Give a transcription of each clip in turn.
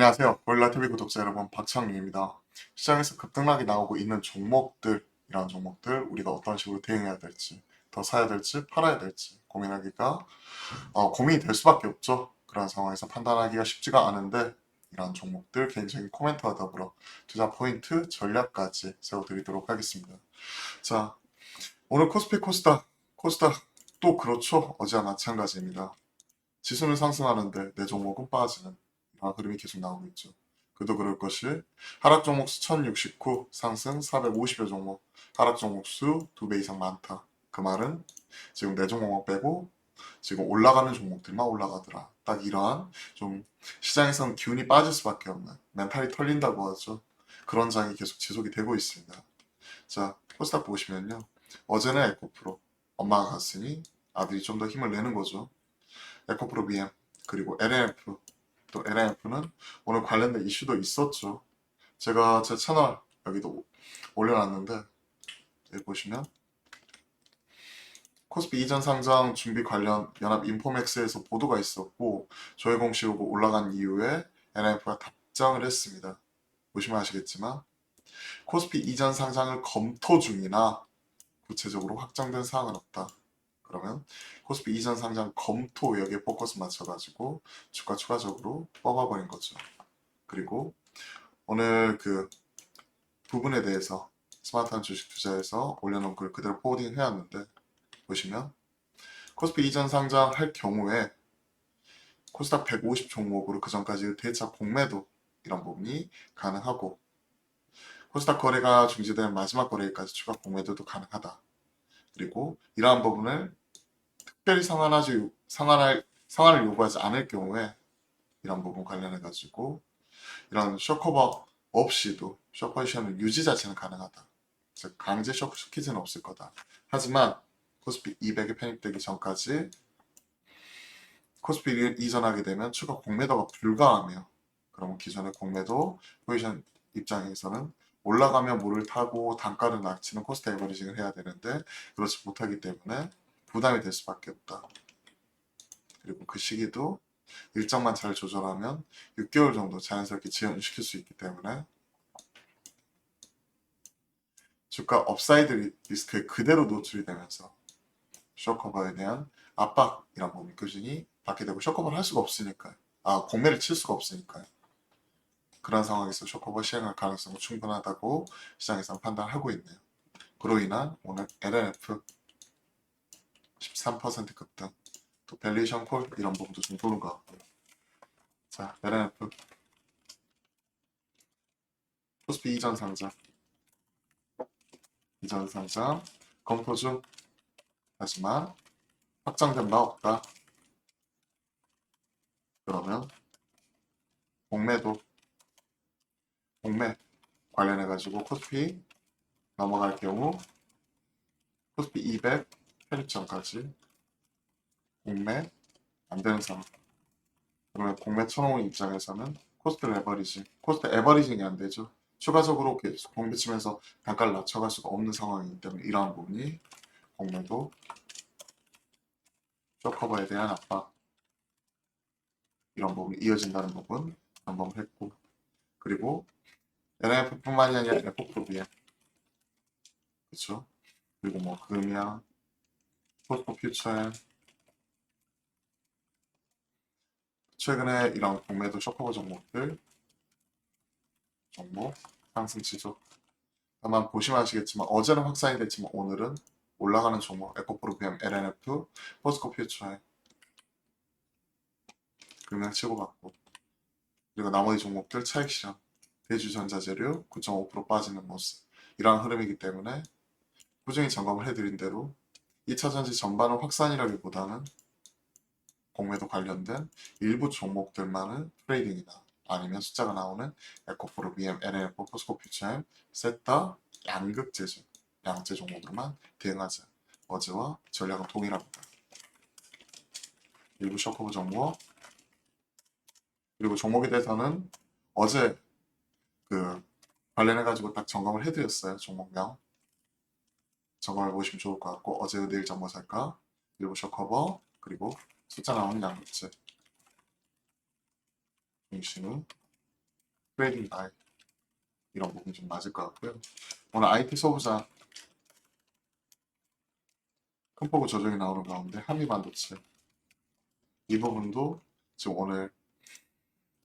안녕하세요. 고릴라TV 구독자 여러분, 박창규입니다. 시장에서 급등락이 나오고 있는 종목들, 이런 종목들, 우리가 어떤 식으로 대응해야 될지, 더 사야 될지, 팔아야 될지 고민하기가, 어, 고민이 될 수밖에 없죠. 그런 상황에서 판단하기가 쉽지가 않은데, 이런 종목들 개인적인 코멘트와 더불어 투자 포인트, 전략까지 세워드리도록 하겠습니다. 자, 오늘 코스피 코스닥, 코스닥 또 그렇죠. 어제와 마찬가지입니다. 지수는 상승하는데 내 종목은 빠지는 이런 흐름이 계속 나오고 있죠. 그도 그럴 것이 하락 종목 수 1069, 상승 450여 종목, 하락 종목 수 2배 이상 많다. 그 말은 지금 내 종목만 빼고 지금 올라가는 종목들만 올라가더라. 딱 이러한 좀 시장에서는 기운이 빠질 수밖에 없는 멘탈이 털린다고 하죠. 그런 장이 계속 지속이 되고 있습니다. 자, 코스닥 보시면요. 어제는 에코프로 엄마가 갔으니 아들이 좀 더 힘을 내는 거죠. 에코프로 BM 그리고 LNF 또 LNF는 오늘 관련된 이슈도 있었죠. 제가 제 채널 여기도 올려놨는데 여기 보시면 코스피 이전 상장 준비 관련 연합 인포맥스에서 보도가 있었고 저희 공시 오고 올라간 이후에 LNF가 답장을 했습니다. 보시면 아시겠지만 코스피 이전 상장을 검토 중이나 구체적으로 확정된 사항은 없다. 그러면 코스피 이전 상장 검토 여기에 포커스 맞춰가지고 주가 추가적으로 뽑아버린 거죠. 그리고 오늘 그 부분에 대해서 스마트한 주식 투자에서 올려놓은 글 그대로 포워딩 해왔는데 보시면 코스피 이전 상장 할 경우에 코스닥 150 종목으로 그 전까지 대차 공매도 이런 부분이 가능하고 코스닥 거래가 중지된 마지막 거래일까지 추가 공매도도 가능하다. 그리고 이러한 부분을 특별히 상환하지 상환할 상환을 요구하지 않을 경우에 이런 부분 관련해 가지고 이런 쇼커버 없이도 쇼커이션을 유지 자체는 가능하다. 즉 강제 쇼크 시키지는 없을 거다. 하지만 코스피 200에 편입되기 전까지 코스피를 이전하게 되면 추가 공매도가 불가하며 그러면 기존의 공매도 포지션 입장에서는 올라가면 물을 타고 단가를 낮추는 코스트 에버리징을 해야 되는데 그렇지 못하기 때문에 부담이 될 수밖에 없다. 그리고 그 시기도 일정만 잘 조절하면 6개월 정도 자연스럽게 지연시킬 수 있기 때문에 주가 업사이드 리스크에 그대로 노출이 되면서 쇼커버에 대한 압박이란 부분이 꾸준히 받게 되고 쇼커버를 할 수가 없으니까요. 아, 공매를 칠 수가 없으니까요. 그런 상황에서 쇼커버 시행할 가능성은 충분하다고 시장에서 판단하고 있네요. 그로 인한 오늘 LNF 13% 급등, 또 밸리에이션 콜 이런 부분도 좀 도는 것 같고요. 자, LNF 코스피 이전 상장. 이전 상장. 검토 중. 하지만 확정된 바 없다. 그러면 공매도. 공매 관련해 가지고 코스피 넘어갈 경우 코스피 200 전까지 공매 안 되는 상황. 그러면 공매 쳐놓은 입장에서는 코스트 레버리징, 코스트 에버리징이 안 되죠. 추가적으로 계속 공매 치면서 단가를 낮춰갈 수가 없는 상황이기 때문에 이러한 부분이 공매도 쇼커버에 대한 압박 이런 부분이 이어진다는 부분 점검을 했고 그리고 NF뿐만이 아니라 FPBM 그렇죠 그리고 뭐 금이야 포스코 퓨처에. 최근에 이런 공매도 쇼커버 종목들 종목 상승 지속. 다만 보시면 아시겠지만 어제는 확산이 됐지만 오늘은 올라가는 종목 에코프로 BM, LNF, 포스코 퓨처에 금액 치고받고. 그리고 나머지 종목들 차익 시장 대주전자재료 9.5% 빠지는 모습. 이러한 흐름이기 때문에 꾸준히 점검을 해드린 대로 2차 전지 전반은 확산이라기보다는 공매도 관련된 일부 종목들만은 트레이딩이나 아니면 숫자가 나오는 에코프로 BM, LNF, 포스코 퓨처엠, 세타, 양극재죠. 양재 종목으로만 대응하자. 어제와 전략은 동일합니다. 일부 쇼커브 종목 그리고 종목에 대해서는 어제 그 관련해가지고 딱 점검을 해드렸어요. 종목명 점검해 보시면 좋을 것 같고 어제 내일 점검 살까 일부 쇼커버 그리고 숫자 나오는 양극재 중심은 트레이딩 바이 이런 부분이 좀 맞을 것 같고요. 오늘 IT 소부자 큰 폭의 조정이 나오는 가운데 한미 반도체 이 부분도 지금 오늘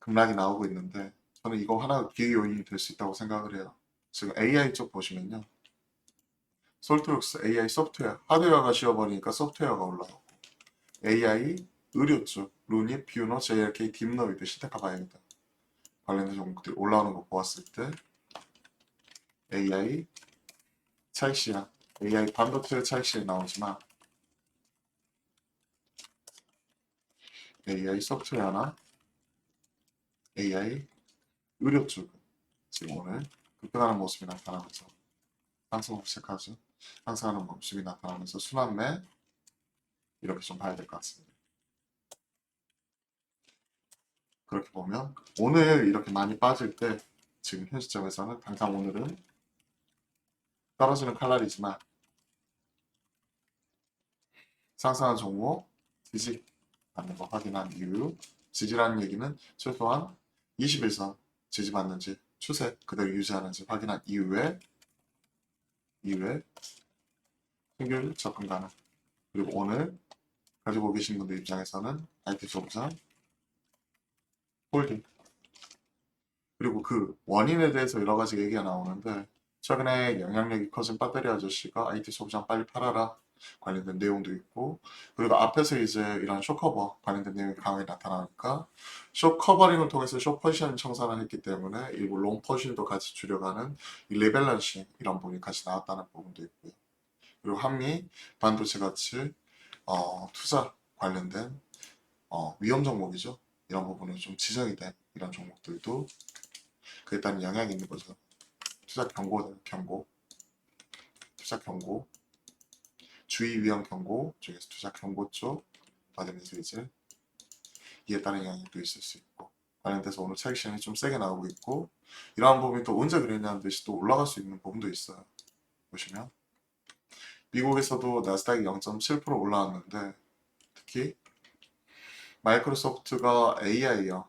급락이 나오고 있는데 저는 이거 하나 기회 요인이 될 수 있다고 생각을 해요. 지금 AI 쪽 보시면요. 솔트룩스 AI 소프트웨어 하드웨어가 쉬어버리니까 소프트웨어가 올라오고. AI 의료 쪽 루닛, 뷰노, JRK, 딥노이드, 시테카바이오다. 관련된 종목들이 올라오는 거 보았을 때 AI 차익시야. AI 반도체 차익시에 나오지만 AI 소프트웨어나 AI 의료 쪽 지금 오늘 급등하는 모습이 나타나면서 상승을 시작하죠. 상승하는 모습이 나타나면서 순환매 이렇게 좀 봐야 될 것 같습니다. 그렇게 보면 오늘 이렇게 많이 빠질 때 지금 현 시점에서는 당장 오늘은 떨어지는 칼날이지만 상승한 종목 지지 받는 거 확인한 이후 지지라는 얘기는 최소한 21선 지지받는지 추세 그대로 유지하는지 확인한 이후에 이후에 신규 접근 가능. 그리고 오늘 가지고 계신 분들 입장에서는 IT 소부장 홀딩. 그리고 그 원인에 대해서 여러 가지 얘기가 나오는데 최근에 영향력이 커진 배터리 아저씨가 IT 소부장 빨리 팔아라 관련된 내용도 있고 그리고 앞에서 이제 이런 쇼커버 관련된 내용이 강하게 나타나니까 쇼커버링을 통해서 쇼퍼션 청산을 했기 때문에 일부 롱퍼션도 같이 줄여가는 이 리밸런싱 이런 부분이 같이 나왔다는 부분도 있고요. 그리고 한미 반도체 같이 어, 투자 관련된 어, 위험 종목이죠. 이런 부분은 좀 지정이 된 이런 종목들도 그에 따른 영향이 있는 거죠. 투자 경고, 경고, 투자 경고, 주의 위험 경고 중에서 투자 경고 쪽 받으면서 이제 이에 따른 영향이 또 있을 수 있고 관련돼서 오늘 차익 시장이 좀 세게 나오고 있고 이러한 부분이 또 언제 그랬냐는 듯이 또 올라갈 수 있는 부분도 있어요. 보시면 미국에서도 나스닥이 0.7% 올라왔는데 특히 마이크로소프트가 AI요.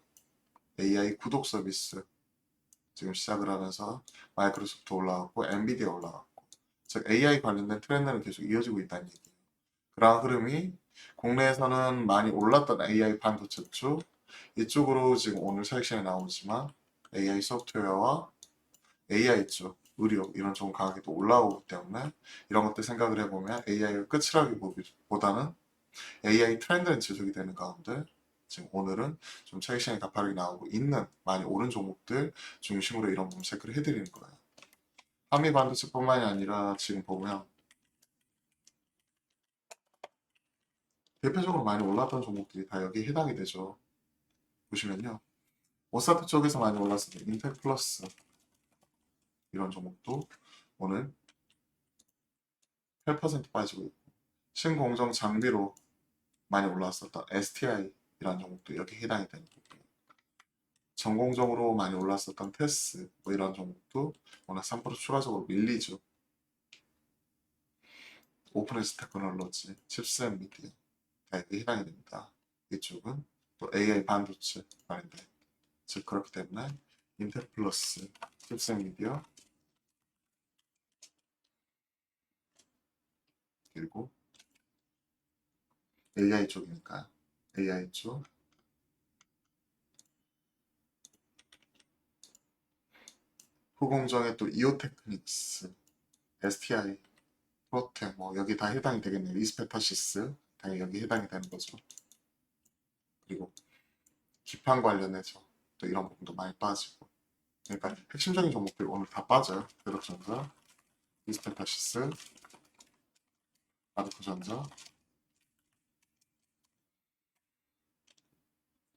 AI 구독 서비스 지금 시작을 하면서 마이크로소프트 올라왔고 엔비디아 올라왔고 즉 AI 관련된 트렌드는 계속 이어지고 있다는 얘기예요. 그러한 흐름이 국내에서는 많이 올랐던 AI 반도체 쪽 이쪽으로 지금 오늘 차익시장에 나오지만 AI 소프트웨어와 AI 쪽 의료 이런 쪽 강하게 또 올라오기 때문에 이런 것들 생각을 해보면 AI가 끝이라기보다는 AI 트렌드는 지속이 되는 가운데 지금 오늘은 좀 차익시장이 가파르게 나오고 있는 많이 오른 종목들 중심으로 이런 체크를 해드리는 거예요. 한미 반도체뿐만이 아니라 지금 보면 대표적으로 많이 올랐던 종목들이 다 여기에 해당이 되죠. 보시면요. 오사트 쪽에서 많이 올랐을 때 인텍 플러스 이런 종목도 오늘 8% 빠지고 있고 신공정 장비로 많이 올랐었던 STI 이런 종목도 여기 해당이 되는. 전공적으로 많이 올랐었던 테스 뭐 이런 종목도 오늘 3% 추가적으로 밀리죠. 오픈에스 테크놀로지, 칩스 앤 미디어 다 여기 해당이 됩니다. 이쪽은 또 AI 반도체 관련된 즉 그렇기 때문에 인텔 플러스, 칩스 앤 미디어 그리고 AI 쪽이니까 AI 쪽 후공정의 또 이오테크닉스, STI, 프로테 뭐 여기 다 해당이 되겠네요. 이스페타시스 당연히 여기 해당이 되는 거죠. 그리고 기판 관련해서 또 이런 부분도 많이 빠지고 그러니까 핵심적인 종목들이 오늘 다 빠져요. 그렇전자, 이스페타시스, 아드코전자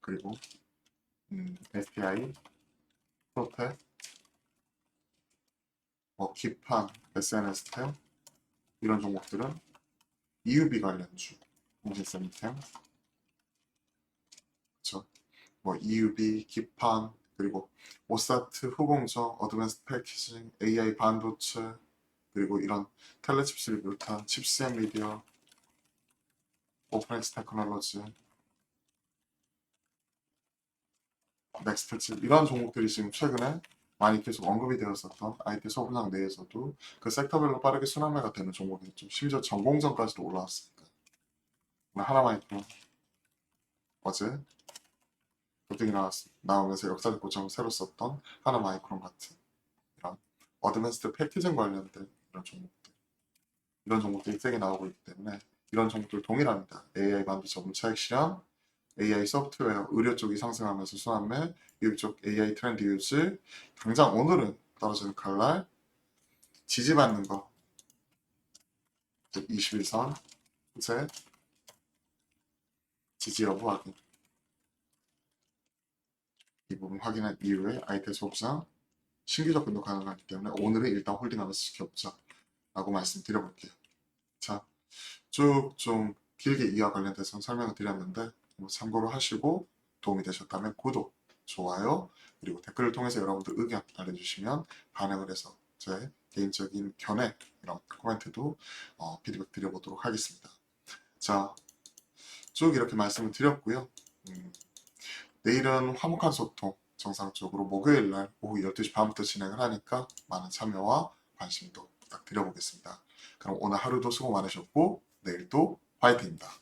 그리고 음, STI, 프로테, 뭐 기판, SNS템 이런 종목들은 EUB 관련주, 공신세미템 그쵸? 뭐 EUB, 기판 그리고 오사트, 후공정, 어드밴스 패키징, AI 반도체 그리고 이런 텔레칩스를 비롯한 칩스 앤 미디어, 오픈엑스 테크놀로지 넥스트 이런 종목들이 지금 최근에 많이 계속 언급이 되었었던 IT 소분상 내에서도 그 섹터별로 빠르게 순환매가 되는 종목이었죠. 심지어 전공전까지도 올라왔으니까. 하나만 있고 어제 급등이 나왔, 나오면서 역사적 고점을 새로 썼던 하나 마이크론 같은 이런 어드밴스드 패키징 관련된 이런 종목들 이런 종목들이 세게 나오고 있기 때문에 이런 종목들 동일합니다. AI 반도체 실현, AI 소프트웨어, 의료 쪽이 상승하면서 순환매, 이쪽 AI 트렌드 유지, 당장 오늘은 떨어지는 칼날, 지지받는 거, 21선, 후세, 지지 여부 확인. 이 부분 확인한 이후에 아이템 소업상 신규 접근도 가능하기 때문에 오늘은 일단 홀딩하면서 지켜보자 라고 말씀드려볼게요. 자, 쭉 좀 길게 이와 관련돼서 설명을 드렸는데 뭐 참고로 하시고 도움이 되셨다면 구독, 좋아요, 그리고 댓글을 통해서 여러분들 의견 알려주시면 반응을 해서 제 개인적인 견해 이런 코멘트도 어, 피드백 드려보도록 하겠습니다. 자, 쭉 이렇게 말씀을 드렸고요. 음, 내일은 화목한 소통 정상적으로 목요일 날 오후 12시 반부터 진행을 하니까 많은 참여와 관심도 부탁드려보겠습니다. 그럼 오늘 하루도 수고 많으셨고 내일도 화이팅입니다.